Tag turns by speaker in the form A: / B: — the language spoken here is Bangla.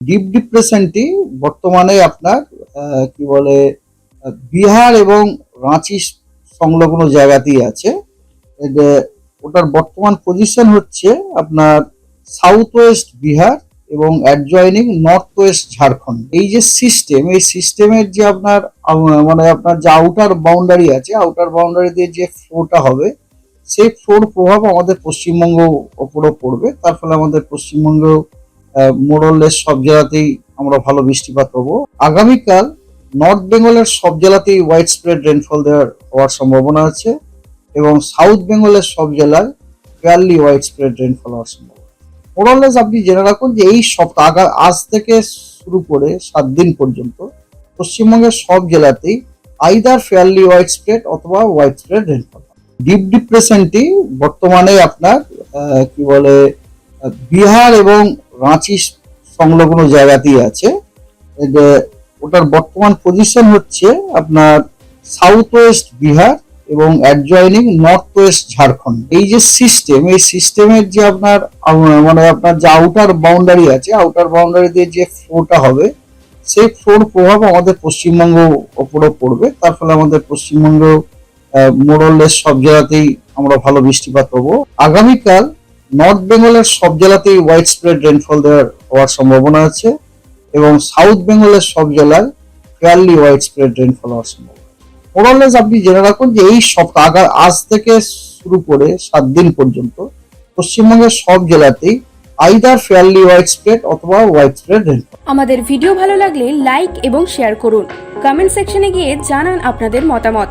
A: ডিপ ডিপ্রেশনটি বর্তমানে আপনার কি বলে বিহার এবং রাঁচি সংলগ্ন জায়গাতেই আছে। ওটার বর্তমান পজিশন হচ্ছে আপনার সাউথ ওয়েস্ট বিহার এবং অ্যাডজয়নিং নর্থ ওয়েস্ট ঝাড়খণ্ড এই যে সিস্টেম এই সিস্টেমের যে আপনার মানে আপনার যে আউটার বাউন্ডারি আছে আউটার বাউন্ডারি দিয়ে যে ফ্লোটা হবে, সেই ফ্লোর প্রভাব আমাদের পশ্চিমবঙ্গ ওপরও পড়বে। তার ফলে আমাদের পশ্চিমবঙ্গ মোরলেস সব জেলাতেই আমরা ভালো বৃষ্টিপাত পাবো। আগামীকাল নর্থ বেঙ্গলের সব জেলাতেই হোয়াইট স্প্রেড রেনফল দেওয়ার হওয়ার সম্ভাবনা আছে এবং সাউথ বেঙ্গলের সব জেলায় ফেয়ারলি হোয়াইট স্প্রেড রেনফল হওয়ার সম্ভাবনা মোরলেস আপনি জেনে রাখুন যে এই সপ্তাহ আজ থেকে শুরু করে সাত দিন পর্যন্ত পশ্চিমবঙ্গের সব জেলাতেই আইদার ফেয়ারলি হোয়াইট স্প্রেড অথবা হোয়াইট স্প্রেড রেনফল ডিপ ডিপ্রেশনটি বর্তমানে আপনার কি বলে বিহার এবং রাঁচি সংলগ্ন জায়গাতেই আছে। ওটার বর্তমান পজিশন হচ্ছে আপনার সাউথ ওয়েস্ট বিহার এবং অ্যাডজয়নিং নর্থ ওয়েস্ট ঝাড়খণ্ড। এই যে সিস্টেম এই সিস্টেমের যে আপনার মানে আপনার যে আউটার বাউন্ডারি আছে আউটার বাউন্ডারি দিয়ে যে ফ্লোটা হবে, সেই ফ্লোর প্রভাব আমাদের পশ্চিমবঙ্গ ওপরও পড়বে। তার ফলে আমাদের পশ্চিমবঙ্গ মোরলেস সব জায়গাতেই আমরা ভালো বৃষ্টিপাত পাবো। আগামীকাল নর্থ বেঙ্গলের সব জেলাতেই হোয়াইট স্প্রেড রেনফল দেওয়ার হওয়ার সম্ভাবনা আছে এবং সাউথ বেঙ্গলের সব জেলায় ফেয়ারলি হোয়াইট স্প্রেড রেনফল হওয়ার সম্ভাবনা মোরলেস আপনি জেনে রাখুন যে এই সপ্তাহ আজ থেকে শুরু করে সাত দিন পর্যন্ত পশ্চিমবঙ্গের সব জেলাতেই আইদার ফেয়ারলি হোয়াইট স্প্রেড অথবা হোয়াইট স্প্রেড রেনফল
B: আমাদের ভিডিও ভালো লাগলে লাইক এবং শেয়ার করুন। কমেন্ট সেকশনে গিয়ে জানান আপনাদের মতামত।